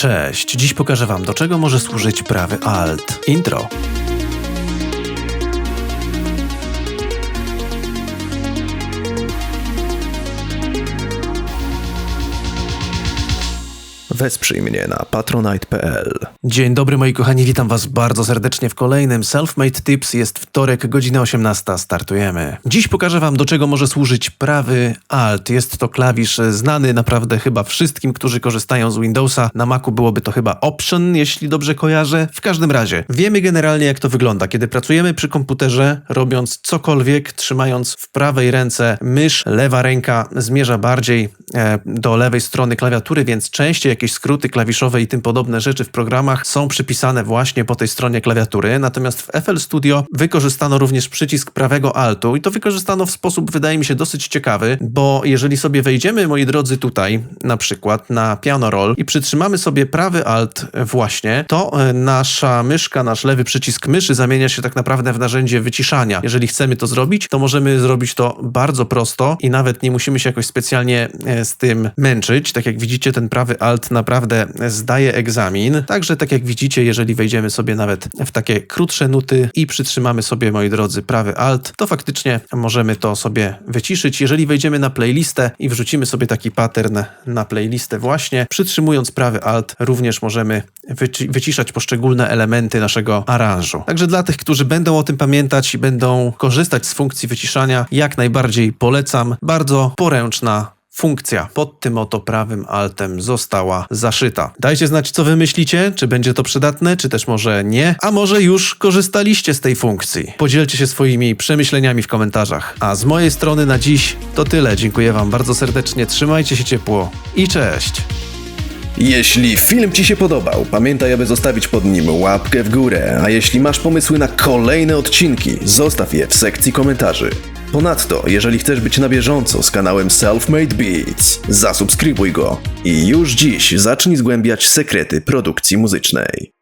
Cześć, dziś pokażę Wam, do czego może służyć prawy Alt. Intro. Wesprzyj mnie na patronite.pl. Dzień dobry moi kochani, witam Was bardzo serdecznie w kolejnym Selfmade Tips. Jest wtorek, godzina 18, startujemy. Dziś pokażę Wam, do czego może służyć prawy Alt. Jest to klawisz znany naprawdę chyba wszystkim, którzy korzystają z Windowsa. Na Macu byłoby to chyba Option, jeśli dobrze kojarzę. W każdym razie, wiemy generalnie jak to wygląda. Kiedy pracujemy przy komputerze, robiąc cokolwiek, trzymając w prawej ręce mysz, lewa ręka zmierza bardziej e, do lewej strony klawiatury, więc częściej jakieś skróty klawiszowe i tym podobne rzeczy w programach są przypisane właśnie po tej stronie klawiatury. Natomiast w FL Studio wykorzystano również przycisk prawego altu i to wykorzystano w sposób, wydaje mi się, dosyć ciekawy, bo jeżeli sobie wejdziemy, moi drodzy, tutaj na przykład na piano roll i przytrzymamy sobie prawy alt właśnie, to e, nasza myszka, nasz lewy przycisk myszy zamienia się tak naprawdę w narzędzie wyciszania. Jeżeli chcemy to zrobić, to możemy zrobić to bardzo prosto i nawet nie musimy się jakoś specjalnie e, z tym męczyć. Tak jak widzicie, ten prawy alt naprawdę zdaje egzamin. Także tak jak widzicie, jeżeli wejdziemy sobie nawet w takie krótsze nuty i przytrzymamy sobie, moi drodzy, prawy alt, to faktycznie możemy to sobie wyciszyć. Jeżeli wejdziemy na playlistę i wrzucimy sobie taki pattern na playlistę właśnie, przytrzymując prawy alt, również możemy wyci- wyciszać poszczególne elementy naszego aranżu. Także dla tych, którzy będą o tym pamiętać i będą korzystać z funkcji wyciszania, jak najbardziej polecam. Bardzo poręczna funkcja pod tym oto prawym altem została zaszyta. Dajcie znać, co wy myślicie, czy będzie to przydatne, czy też może nie, a może już korzystaliście z tej funkcji. Podzielcie się swoimi przemyśleniami w komentarzach. A z mojej strony na dziś to tyle. Dziękuję wam bardzo serdecznie, trzymajcie się ciepło i cześć! Jeśli film Ci się podobał, pamiętaj, aby zostawić pod nim łapkę w górę, a jeśli masz pomysły na kolejne odcinki, zostaw je w sekcji komentarzy. Ponadto, jeżeli chcesz być na bieżąco z kanałem Selfmade Beats, zasubskrybuj go i już dziś zacznij zgłębiać sekrety produkcji muzycznej.